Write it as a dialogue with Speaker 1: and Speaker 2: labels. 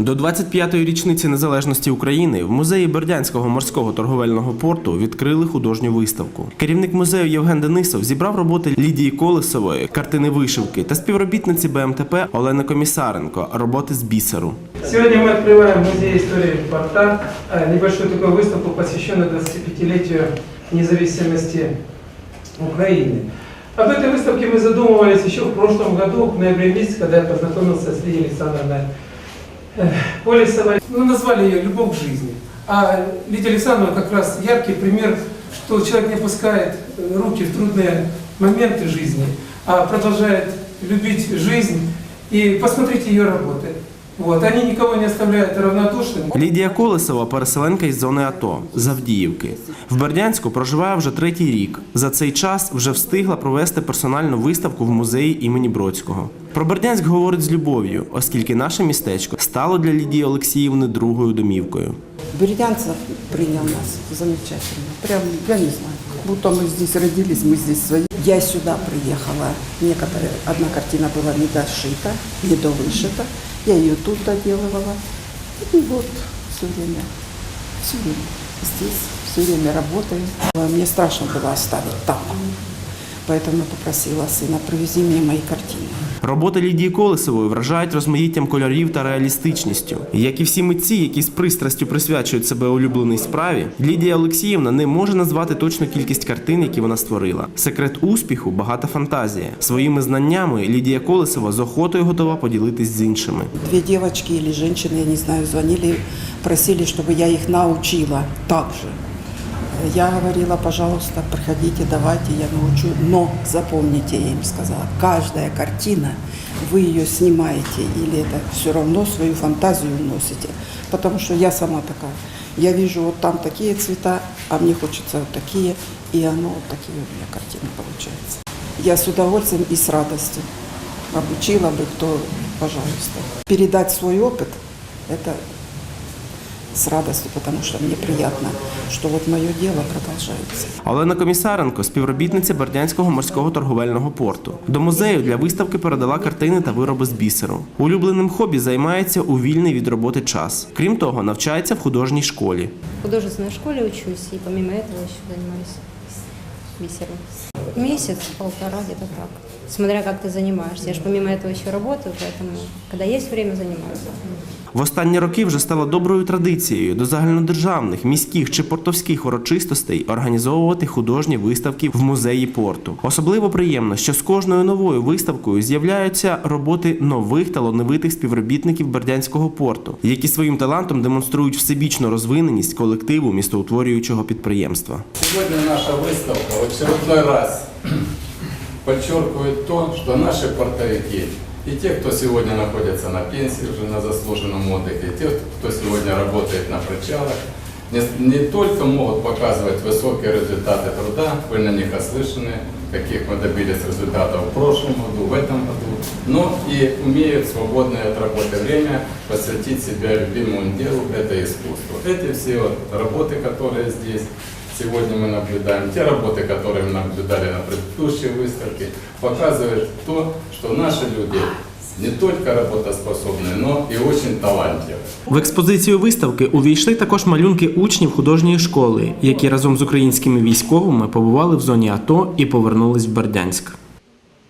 Speaker 1: До 25-ї річниці незалежності України в музеї Бердянського морського торговельного порту відкрили художню виставку. Керівник музею Євген Денисов зібрав роботи Лідії Колесової, картини вишивки та співробітниці БМТП Олени Комісаренко, роботи з бісеру.
Speaker 2: Сегодня мы открываем в Музее истории порта э, небольшую такую выставку, посвященную 25-летию независимости Украины. Об этой выставке мы задумывались еще в прошлом году, в ноябре месяце, когда я познакомился с Лидией Александровной э, Полисовой. Мы назвали ее «Любовь к жизни». А Лидия Александровна как раз яркий пример, что человек не опускает э, руки в трудные моменты жизни, а продолжает любить жизнь. И посмотрите ее работы. Вот. Они никого не оставляют равнодушным.
Speaker 1: Лідія Колесова переселенка із зони АТО з Авдіївки. В Бердянську проживає вже третій рік. За цей час вже встигла провести персональну виставку в музеї імені Бродського. Про Бердянськ говорить з любов'ю, оскільки наше містечко стало для Лідії Олексіївни другою домівкою.
Speaker 3: Бердянцев принял нас замечательно. Прям, я не знаю, как будто мы здесь родились, мы здесь свои. Я сюда приехала, некоторые, одна картина была не дошита, не довышита. Я ее тут доделывала. И вот все время, все время здесь, все время работаю. Мне страшно было оставить там. Поэтому попросила сына, привези мне мои картины.
Speaker 1: Роботи Лідії Колесової вражають розмаїттям кольорів та реалістичністю. Як і всі митці, які з пристрастю присвячують себе улюбленій справі, Лідія Олексіївна не може назвати точну кількість картин, які вона створила. Секрет успіху багата фантазія. Своїми знаннями Лідія Колесова з охотою готова поділитись з іншими.
Speaker 3: Две девочки или женщины, я не знаю, звонили, просили, чтобы я их научила также. Я говорила, пожалуйста, приходите, давайте, я научу. Но запомните, я им сказала, каждая картина, вы ее снимаете или это все равно свою фантазию вносите. Потому что я сама такая. Я вижу вот там такие цвета, а мне хочется вот такие, и оно вот такие у меня картины получаются. Я с удовольствием и с радостью обучила бы, кто, пожалуйста. Передать свой опыт – это с радостью, потому что мне приятно, что вот мое дело продолжается.
Speaker 1: Олена Комісаренко, співробітниця Бердянського морського торговельного порту. До музею для виставки передала картини та вироби з бісеру. Улюбленим хобі займається у вільний від роботи час. Крім того, навчається в художній школі.
Speaker 4: В художественной школе учусь, и помимо этого еще занимаюсь бисером. Месяц, полтора, где-то так Смотря как ты занимаешься. Я же помимо этого еще работаю, поэтому, когда есть время, занимаюсь.
Speaker 1: В останні роки вже стало доброю традицією до загальнодержавних, міських чи портовських урочистостей організовувати художні виставки в музеї порту. Особливо приємно, що з кожною новою виставкою з'являються роботи нових талановитих співробітників Бердянського порту, які своїм талантом демонструють всебічну розвиненість колективу містоутворюючого підприємства.
Speaker 5: Сегодня наша выставка в очередной раз подчеркивает то, что наши портовики и те, кто сегодня находится на пенсии, уже на заслуженном отдыхе, и те, кто сегодня работает на причалах, не, не только могут показывать высокие результаты труда, вы на них ослышаны, каких мы добились результатов в прошлом году, в этом году, но и умеют свободное от работы время посвятить себя любимому делу, это искусство. Эти все вот работы, которые здесь сегодня мы наблюдаем, те работы, которые мы наблюдали на предыдущей выставке, показывают то, что наши люди не только работоспособны, но и очень талантливы.
Speaker 1: В експозицію виставки увійшли також малюнки учнів художньої школи, які разом з українськими військовими побували в зоні АТО і повернулись в Бердянськ.